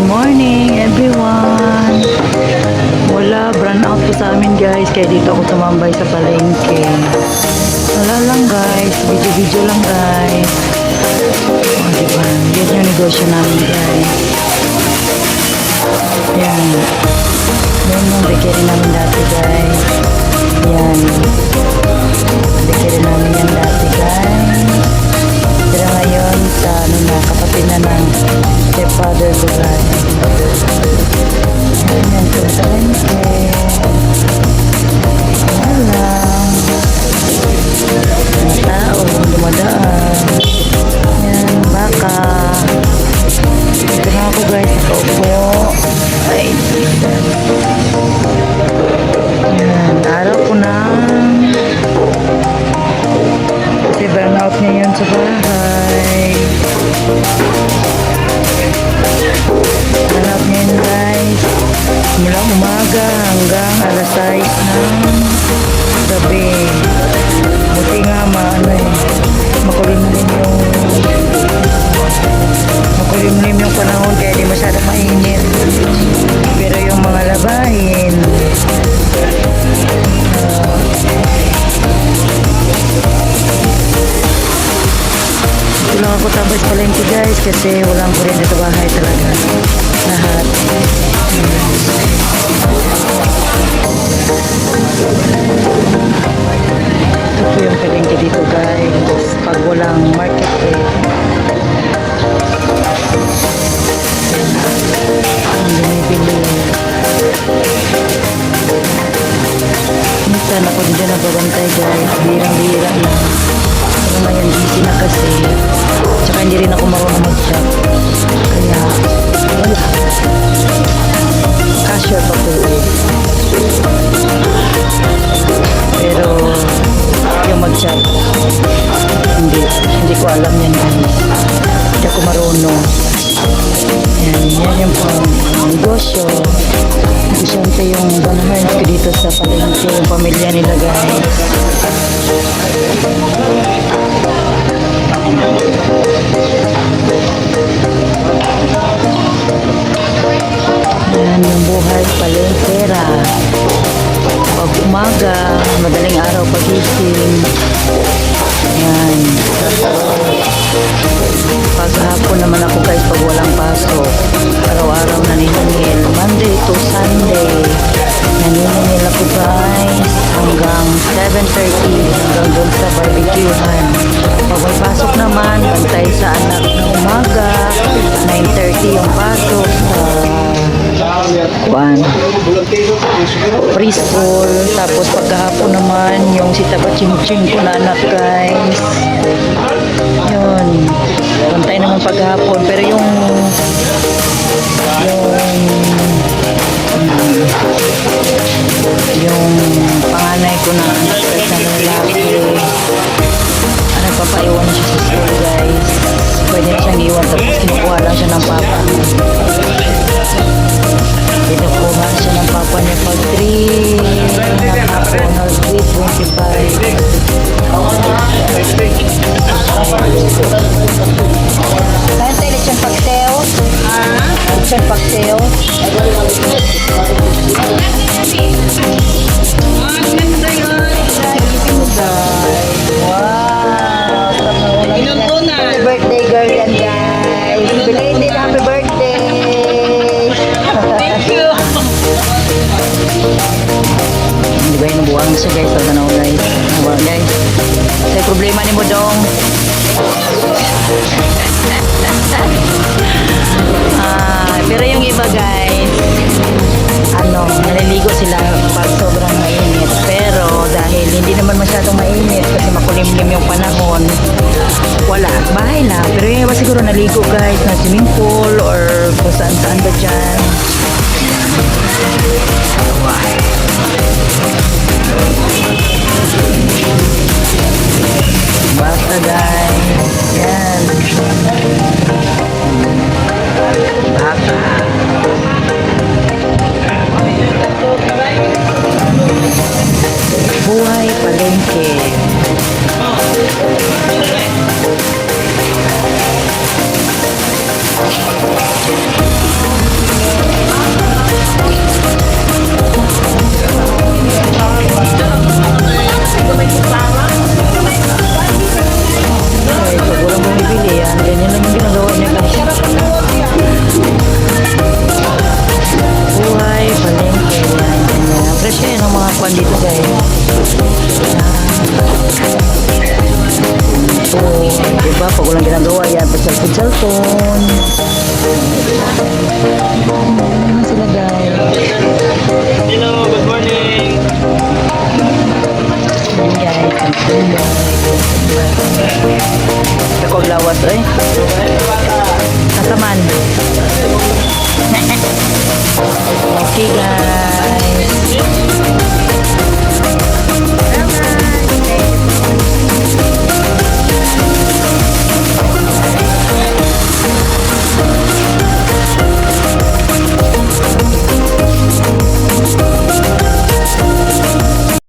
Good morning everyone! Wala, brand out po sa amin guys, kaya dito ako tumambay sa palengke. Wala lang guys, video-video lang guys. O, diba? Yan yung negosyo namin guys. Yan. Yan yung bakery namin dati guys. Burnout ngayon sa bahay. Tapos palengke guys kasi walang kuryente sa bahay talaga. Lahat. Ito po yung palengke dito guys. Pag walang market eh. Ang binibili. Minsan ako dyan nagbabantay guys. Birang-bira lang. Ngayon busy na kasi. Tsaka hindi rin ako marunong mag-shop. Kaya wala. Cashier pa po. Pero yung mag-shop, hindi. Hindi ko alam yan guys. Hindi ako marunong. Yan, yan yung pang negosyo. Siyempre yung ganahan ko dito sa palengke, yung pamilya nila guys. Yan yung buhay palengkera. Pag umaga, madaling araw pagising. Yan. Pag hapon naman ako guys pag walang pasok. Araw-araw naniningil. Monday to Sunday. Naniningil ako guys hanggang 7.30 hanggang doon sa barbecuehan. Pag may naman, bantay sa anak na umaga. 9.30 yung pasok sa kuan preschool. Tapos pagkahapon naman yung si Taba Ching ko na anak guys. Yun. Bantay naman paghapon pero yung yung yung panganay ko na anak na lalaki ah, nagpapaiwan siya sa school guys. Pwede na siyang iwan tapos kinukuha lang siya ng papa ba yung buwang siya guys? Sa tanaw guys. Guys. Sa problema ni mo dong. ah, pero yung iba guys, ano, naliligo sila pag sobrang mainit. Pero dahil hindi naman masyadong mainit kasi makulimlim yung panahon, wala. Bahay lang. Pero yung iba siguro naligo guys na swimming pool or kung saan saan ba dyan. Basta guys. kwan dito guys. So, diba, pag walang ginagawa yan, pa cellphone, cellphone.